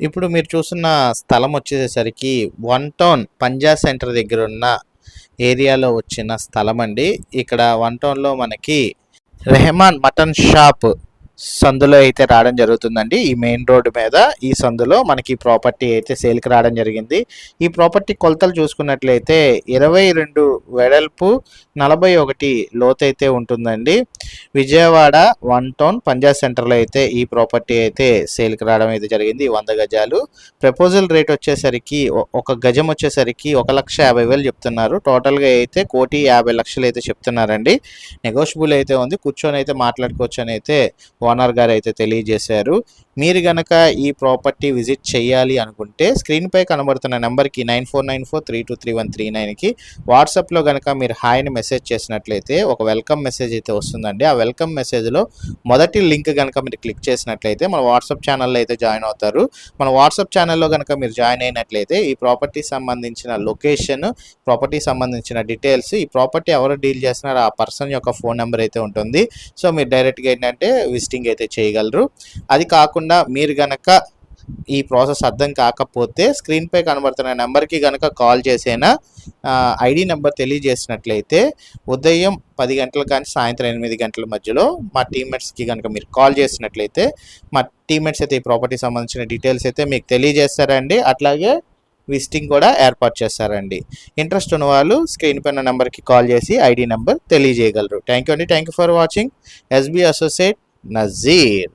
ఇప్పుడు మీరు చూస్తున్న స్థలం వచ్చేసరికి వన్ టౌన్ పంజా సెంటర్ దగ్గర ఉన్న ఏరియాలో వచ్చిన స్థలం అండి ఇక్కడ వన్ టౌన్లో మనకి రెహమాన్ మటన్ షాప్ సందులో అయితే రావడం జరుగుతుందండి. ఈ మెయిన్ రోడ్డు మీద ఈ సందులో మనకి ప్రాపర్టీ అయితే సేల్కి రావడం జరిగింది. ఈ ప్రాపర్టీ కొలతలు చూసుకున్నట్లయితే ఇరవై రెండు వెడల్పు నలభై ఒకటి లోతు అయితే ఉంటుందండి. విజయవాడ వన్ టౌన్ పంజాబ్ సెంటర్లో అయితే ఈ ప్రాపర్టీ అయితే సేల్కి రావడం అయితే జరిగింది. వంద గజాలు. ప్రపోజల్ రేట్ వచ్చేసరికి ఒక గజం వచ్చేసరికి ఒక లక్ష యాభై వేలు చెప్తున్నారు. టోటల్గా అయితే కోటి యాభై లక్షలు అయితే చెప్తున్నారండి. నెగోషియబుల్ అయితే ఉంది. కూర్చొని అయితే మాట్లాడుకోవచ్చు అని అయితే ఓనర్ గారు అయితే తెలియజేశారు. మీరు గనక ఈ ప్రాపర్టీ విజిట్ చేయాలి అనుకుంటే స్క్రీన్పై కనబడుతున్న నెంబర్కి nine four nine four three two three one three నైన్కి వాట్సాప్లో కనుక మీరు హాయ్ని మెసేజ్ చేసినట్లయితే ఒక వెల్కమ్ మెసేజ్ అయితే వస్తుందండి. ఆ వెల్కమ్ మెసేజ్లో మొదటి లింక్ కనుక మీరు క్లిక్ చేసినట్లయితే మన వాట్సాప్ ఛానల్లో అయితే జాయిన్ అవుతారు. మన వాట్సాప్ ఛానల్లో కనుక మీరు జాయిన్ అయినట్లయితే ఈ ప్రాపర్టీ సంబంధించిన లొకేషన్ ప్రాపర్టీ సంబంధించిన డీటెయిల్స్ ఈ ప్రాపర్టీ ఎవరు డీల్ చేస్తున్నారో ఆ పర్సన్ యొక్క ఫోన్ నెంబర్ అయితే ఉంటుంది. సో మీరు డైరెక్ట్గా ఏంటంటే విజిటింగ్ అయితే చేయగలరు. అది కాకుండా మీరు గనక ఈ ప్రాసెస్ అర్థం కాకపోతే స్క్రీన్పై కనబడుతున్న నెంబర్కి కనుక కాల్ చేసేనా ఐడి నెంబర్ తెలియజేసినట్లయితే ఉదయం పది గంటల కానీ సాయంత్రం ఎనిమిది గంటల మధ్యలో మా టీమ్మేట్స్కి కనుక మీరు కాల్ చేసినట్లయితే మా టీమ్మేట్స్ అయితే ఈ ప్రాపర్టీ సంబంధించిన డీటెయిల్స్ అయితే మీకు తెలియజేస్తారండి. అట్లాగే విజిటింగ్ కూడా ఏర్పాటు చేస్తారండి. ఇంట్రెస్ట్ ఉన్న వాళ్ళు స్క్రీన్ పైన నెంబర్కి కాల్ చేసి ఐడి నెంబర్ తెలియజేయగలరు. థ్యాంక్ యూ అండి. Thank you for watching. SB associate Nazir.